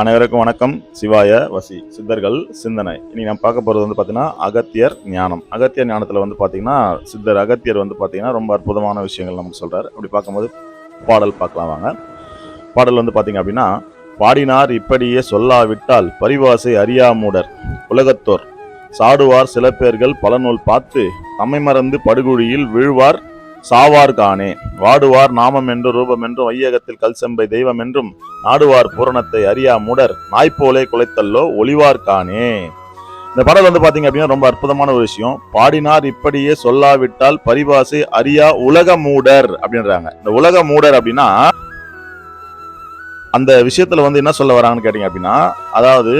அனைவருக்கும் வணக்கம். சிவாய வசி. சித்தர்கள் சிந்தனை. இனி நம்ம பார்க்க போகிறது வந்து பார்த்தீங்கன்னா அகத்தியர் ஞானம். அகத்தியர் ஞானத்தில் வந்து பார்த்தீங்கன்னா சித்தர் அகத்தியர் வந்து பார்த்தீங்கன்னா ரொம்ப அற்புதமான விஷயங்கள் நமக்கு சொல்கிறார் அப்படி பார்க்கும்போது பாடல் பார்க்கலாம் வாங்க. பாடல் வந்து பார்த்தீங்க அப்படின்னா பாடினார் இப்படியே சொல்லாவிட்டால் பரிவாசை அறியாமூடர் உலகத்தோர். சாடுவார் சில பேர்கள் பல நூல் பார்த்து தம்மை மறந்து படுகுழியில் வீழ்வார் சாவார் காணே. வாடுவார் நாமம் என்று ரூபம் என்றும் வையகத்தில் கல் செம்பை தெய்வம் என்றும் நாடுவார் பூரணத்தை அறியா மூடர் நாய்ப்போலே குலைத்தல்லோ ஒளிவார் காணே. இந்த பாடல் வந்து பாத்தீங்க அப்படின்னா ரொம்ப அற்புதமான ஒரு விஷயம். பாடினார் இப்படியே சொல்லாவிட்டால் பரிபாசை அறியா உலக மூடர் அப்படின்றாங்க. இந்த உலக மூடர் அப்படின்னா அந்த விஷயத்துல வந்து என்ன சொல்ல வராங்கன்னு கேட்டீங்க அப்படின்னா அதாவது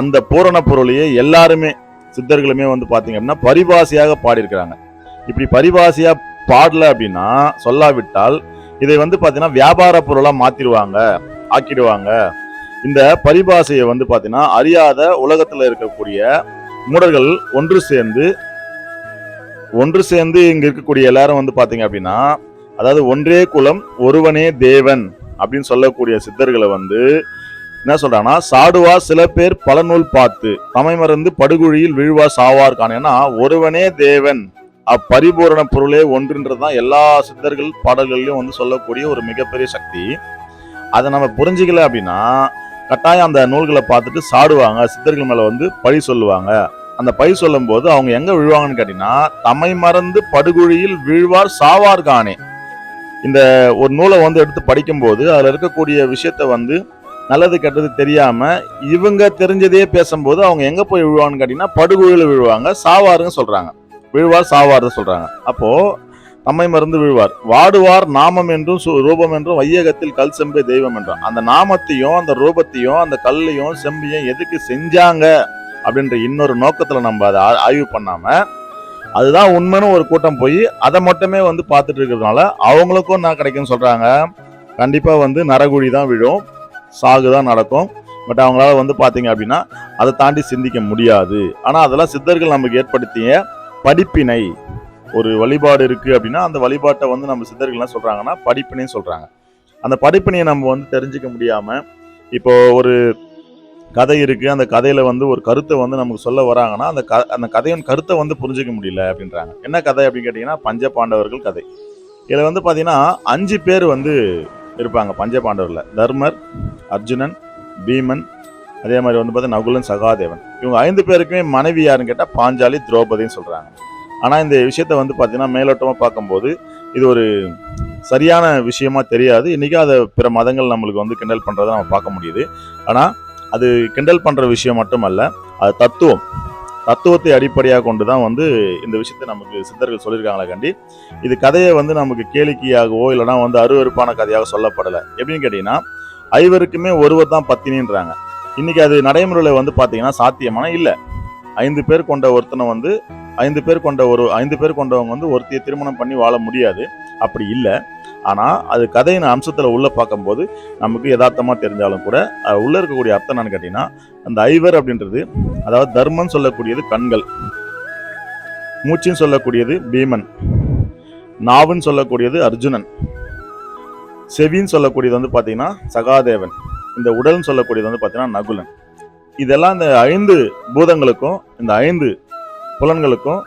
அந்த பூரண பொருளையே எல்லாருமே சித்தர்களுமே வந்து பாத்தீங்க அப்படின்னா பரிபாசையாக பாடியிருக்கிறாங்க. இப்படி பரிபாசையா பாடல அப்படின்னா சொல்லாவிட்டால் இதை வந்து பார்த்தீங்கன்னா வியாபார பொருளாக மாத்திடுவாங்க ஆக்கிடுவாங்க. இந்த பரிபாஷையை வந்து பார்த்தீங்கன்னா அறியாத உலகத்தில் இருக்கக்கூடிய மூடர்கள் ஒன்று சேர்ந்து ஒன்று சேர்ந்து இங்கே இருக்கக்கூடிய எல்லாரும் வந்து பார்த்தீங்க அப்படின்னா அதாவது ஒன்றே குலம் ஒருவனே தேவன் அப்படின்னு சொல்லக்கூடிய சித்தர்களை வந்து என்ன சொல்றாங்கன்னா சாடுவா சில பேர் பல நூல் பார்த்து தமை மறந்து படுகுழியில் விழுவா சாவார் காண ஏன்னா ஒருவனே தேவன் அப்பரிபூரண பொருளே ஒன்றுன்றதுதான் எல்லா சித்தர்கள் பாடல்கள்லையும் வந்து சொல்லக்கூடிய ஒரு மிகப்பெரிய சக்தி. அதை நம்ம புரிஞ்சிக்கல அப்படின்னா கட்டாயம் அந்த நூல்களை பார்த்துட்டு சாடுவாங்க சித்தர்கள் மேலே வந்து பழி சொல்லுவாங்க. அந்த பழி சொல்லும் போது அவங்க எங்க விழுவாங்கன்னு கேட்டீங்கன்னா தம்மை மறந்து படுகுழியில் வீழ்வார் சாவார் காணே. இந்த ஒரு நூலை வந்து எடுத்து படிக்கும்போது அதில் இருக்கக்கூடிய விஷயத்த வந்து நல்லது கெட்டது தெரியாம இவங்க தெரிஞ்சதே பேசும்போது அவங்க எங்க போய் விழுவாங்கன்னு கேட்டீங்கன்னா படுகுழியில் விழுவாங்க சாவாருன்னு சொல்றாங்க. விழுவார் சாவார்னு சொல்றாங்க. அப்போ நம்மை மறந்து விழுவார். வாடுவார் நாமம் என்றும் சு- ரூபம் என்றும் வையகத்தில் கல் செம்பை தெய்வம் என்றும். அந்த நாமத்தையும் அந்த ரூபத்தையும் அந்த கல்லையும் செம்பையும் எதுக்கு செஞ்சாங்க அப்படின்ற இன்னொரு நோக்கத்துல நம்ம அதை ஆ- ஆய்வு பண்ணாம அதுதான் உண்மைன்னு ஒரு கூட்டம் போய் அதை மட்டுமே வந்து பார்த்துட்டு இருக்கிறதுனால அவங்களுக்கும் நான் கிடைக்கும்னு சொல்றாங்க? கண்டிப்பா வந்து நரகுழி தான் விழும் சாகு தான் நடக்கும். பட் அவங்களால வந்து பார்த்தீங்க அப்படின்னா அதை தாண்டி சிந்திக்க முடியாது. ஆனால் அதெல்லாம் சித்தர்கள் நமக்கு ஏற்படுத்திய படிப்பினை. ஒரு வழிபாடு இருக்குது அப்படின்னா அந்த வழிபாட்டை வந்து நம்ம சித்தர்கள்லாம் சொல்கிறாங்கன்னா படிப்பினைன்னு சொல்கிறாங்க அந்த படிப்பினையை நம்ம வந்து தெரிஞ்சுக்க முடியாமல் இப்போ ஒரு கதை இருக்குது அந்த கதையில் வந்து ஒரு கருத்தை வந்து நமக்கு சொல்ல வராங்கன்னா அந்த க அந்த கதையின் கருத்தை வந்து புரிஞ்சிக்க முடியல அப்படின்றாங்க. என்ன கதை அப்படின்னு கேட்டிங்கன்னா பஞ்ச பாண்டவர்கள் கதை. இதில் வந்து பார்த்தீங்கன்னா அஞ்சு பேர் வந்து இருப்பாங்க பஞ்ச பாண்டவரில். தர்மர் அர்ஜுனன் பீமன் அதே மாதிரி வந்து பார்த்தீங்கன்னா நகுலன் சகாதேவன். இவங்க ஐந்து பேருக்குமே மனைவி யாருன்னு கேட்டால் பாஞ்சாலி திரௌபதின்னு சொல்கிறாங்க ஆனால் இந்த விஷயத்த வந்து பார்த்தீங்கன்னா மேலோட்டமாக பார்க்கும்போது இது ஒரு சரியான விஷயமா தெரியாது. இன்றைக்கி அதை பிற மதங்கள் நம்மளுக்கு வந்து கிண்டல் பண்ணுறத நம்ம பார்க்க முடியுது. ஆனால் அது கிண்டல் பண்ணுற விஷயம் மட்டுமல்ல அது தத்துவம். தத்துவத்தை அடிப்படையாக கொண்டு தான் வந்து இந்த விஷயத்தை நமக்கு சித்தர்கள் சொல்லியிருக்காங்களே கண்டி இது கதையை வந்து நமக்கு கேளிக்கையாகவோ இல்லைனா வந்து அருவருப்பான கதையாக சொல்லப்படலை. எப்படின்னு கேட்டிங்கன்னா ஐவருக்குமே ஒருவர் தான் பத்தினின்றாங்க. இன்னைக்கு அது நடைமுறையில் வந்து பார்த்தீங்கன்னா சாத்தியமான இல்லை. ஐந்து பேர் கொண்ட ஒருத்தனை வந்து ஐந்து பேர் கொண்ட ஒரு ஐந்து பேர் கொண்டவங்க வந்து ஒருத்தையை திருமணம் பண்ணி வாழ முடியாது. அப்படி இல்லை. ஆனால் அது கதையின் அம்சத்தில் உள்ளே பார்க்கும்போது நமக்கு யதார்த்தமாக தெரிஞ்சாலும் கூட உள்ளே இருக்கக்கூடிய அர்த்தம் என்னன்னு கேட்டிங்கன்னா அந்த ஐவர் அப்படின்றது அதாவது தர்மம் சொல்லக்கூடியது கண்கள். மூச்சின்னு சொல்லக்கூடியது பீமன். நாவுன்னு சொல்லக்கூடியது அர்ஜுனன். செவின்னு சொல்லக்கூடியது வந்து பார்த்தீங்கன்னா சகாதேவன். இந்த உடல்னு சொல்லக்கூடியது வந்து பார்த்தீங்கன்னா நகுலன். இதெல்லாம் இந்த ஐந்து பூதங்களுக்கும் இந்த ஐந்து புலன்களுக்கும்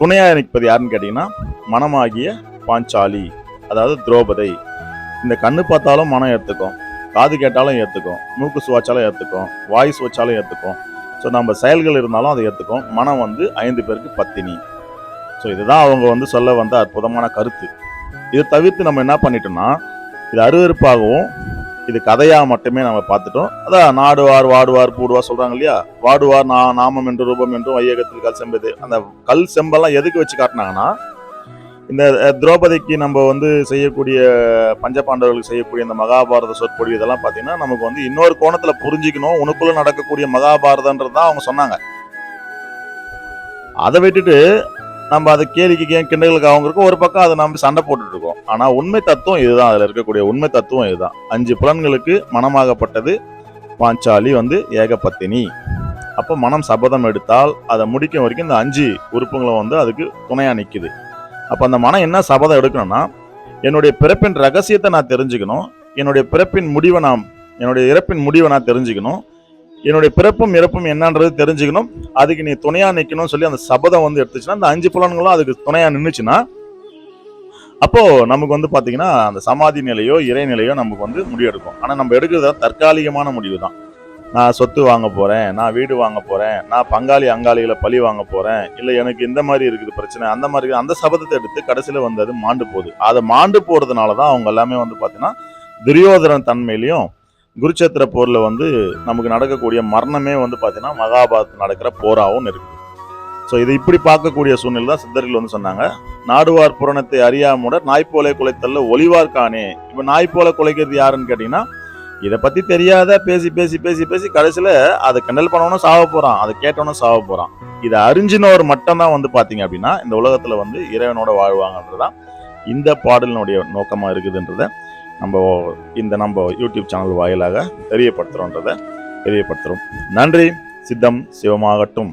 துணையாக நிற்பது யாருன்னு கேட்டிங்கன்னா மனமாகிய பாஞ்சாலி அதாவது துரோபதை. இந்த கண்ணு பார்த்தாலும் மனம் ஏற்றுக்கும் காது கேட்டாலும் ஏற்றுக்கும் மூக்கு சுவாச்சாலும் ஏற்றுக்கும் வாய் சுவாச்சாலும் ஏற்றுக்கும் ஸோ நம்ம செயல்கள் இருந்தாலும் அதை ஏற்றுக்கும் மனம் வந்து ஐந்து பேருக்கு பத்தினி. ஸோ இதுதான் அவங்க வந்து சொல்ல வந்த அற்புதமான கருத்து. இதை தவிர்த்து நம்ம என்ன பண்ணிட்டோம்னா இது அருவருப்பாகவும் இது கதையாக மட்டுமே நம்ம பார்த்துட்டோம். அதான் நாடுவார் வாடுவார் பூடுவார் சொல்கிறாங்க இல்லையா? வாடுவார் நா நாமம் என்று ரூபம் என்றும் ஐயகத்தில் கல் செம்பது. அந்த கல் செம்பெல்லாம் எதுக்கு வச்சு காட்டினாங்கன்னா இந்த திரௌபதிக்கு நம்ம வந்து செய்யக்கூடிய பஞ்சபாண்டவர்களுக்கு செய்யக்கூடிய இந்த மகாபாரத சொற்பொழிவு இதெல்லாம் பார்த்தீங்கன்னா நமக்கு வந்து இன்னொரு கோணத்தில் புரிஞ்சுக்கணும். உனக்குள்ள நடக்கக்கூடிய மகாபாரதன்றது தான் அவங்க சொன்னாங்க. அதை விட்டுட்டு நம்ம அதை கேலிக்கு ஏன் கிண்டலுக்கு அவங்களுக்கும் ஒரு பக்கம் அதை நம்ம சண்டை போட்டுட்டு இருக்கோம். ஆனால் உண்மை தத்துவம் இதுதான். அதில் இருக்கக்கூடிய உண்மை தத்துவம் இதுதான். அஞ்சு புலன்களுக்கு மனமாகப்பட்டது பாஞ்சாலி வந்து ஏகபத்தினி. அப்போ மனம் சபதம் எடுத்தால் அதை முடிக்கும் வரைக்கும் இந்த அஞ்சு உறுப்புகளும் வந்து அதுக்கு துணையாக நிற்குது அப்போ அந்த மனம் என்ன சபதம் எடுக்கணும்னா என்னுடைய பிறப்பின் ரகசியத்தை நான் தெரிஞ்சுக்கணும். என்னுடைய பிறப்பின் முடிவை நான் என்னுடைய இறப்பின் முடிவை நான் தெரிஞ்சுக்கணும். என்னுடைய பிறப்பும் இறப்பும் என்னன்றது தெரிஞ்சுக்கணும். அதுக்கு நீ துணையாக நிற்கணும்னு சொல்லி அந்த சபதம் வந்து எடுத்துச்சுன்னா அந்த அஞ்சு புலன்களும் அதுக்கு துணையாக நின்றுச்சுன்னா அப்போது நமக்கு வந்து பார்த்திங்கன்னா அந்த சமாதி நிலையோ இறைநிலையோ நமக்கு வந்து முடிவெடுக்கும். ஆனால் நம்ம எடுக்கிறது தற்காலிகமான முடிவு தான். நான் சொத்து வாங்க போகிறேன் நான் வீடு வாங்க போகிறேன் நான் பங்காளி அங்காளிகளை பழி வாங்க போகிறேன் இல்லை எனக்கு இந்த மாதிரி இருக்குது பிரச்சனை அந்த மாதிரி இருக்குது. அந்த சபதத்தை எடுத்து கடைசியில் வந்து அது மாண்டு போகுது. அதை மாண்டு போகிறதுனால தான் அவங்க எல்லாமே வந்து பார்த்தீங்கன்னா துரியோதரன் தன்மையிலையும் குருச்சேத்திர போரில் வந்து நமக்கு நடக்கக்கூடிய மரணமே வந்து பார்த்தீங்கன்னா மகாபாரத் நடக்கிற போராகவும் இருக்குது ஸோ இதை இப்படி பார்க்கக்கூடிய சூழ்நிலை தான் சித்தர்கள் வந்து சொன்னாங்க. நாடுவார் புராணத்தை நாய் நாய்ப்போலை குலைத்தல்ல ஒளிவார் காணே. இப்போ நாய்ப்போல குலைக்கிறது யாருன்னு கேட்டிங்கன்னா இதை பற்றி தெரியாத பேசி பேசி பேசி பேசி கடைசியில் அதை கிண்டல் பண்ணவனும் சாவ போகிறான் அதை கேட்டவனும் சாவ போகிறான் இதை அறிஞ்சினவர் மட்டும்தான் வந்து பார்த்தீங்க அப்படின்னா இந்த உலகத்தில் வந்து இறைவனோட வாழ்வாங்கன்றது தான் இந்த பாடலினுடைய நோக்கமாக இருக்குதுன்றத நம்ம இந்த நம்ம யூடியூப் சேனல் வாயிலாக தெரியப்படுத்துகிறோன்றதை தெரியப்படுத்துகிறோம் நன்றி. சித்தம் சிவமாகட்டும்.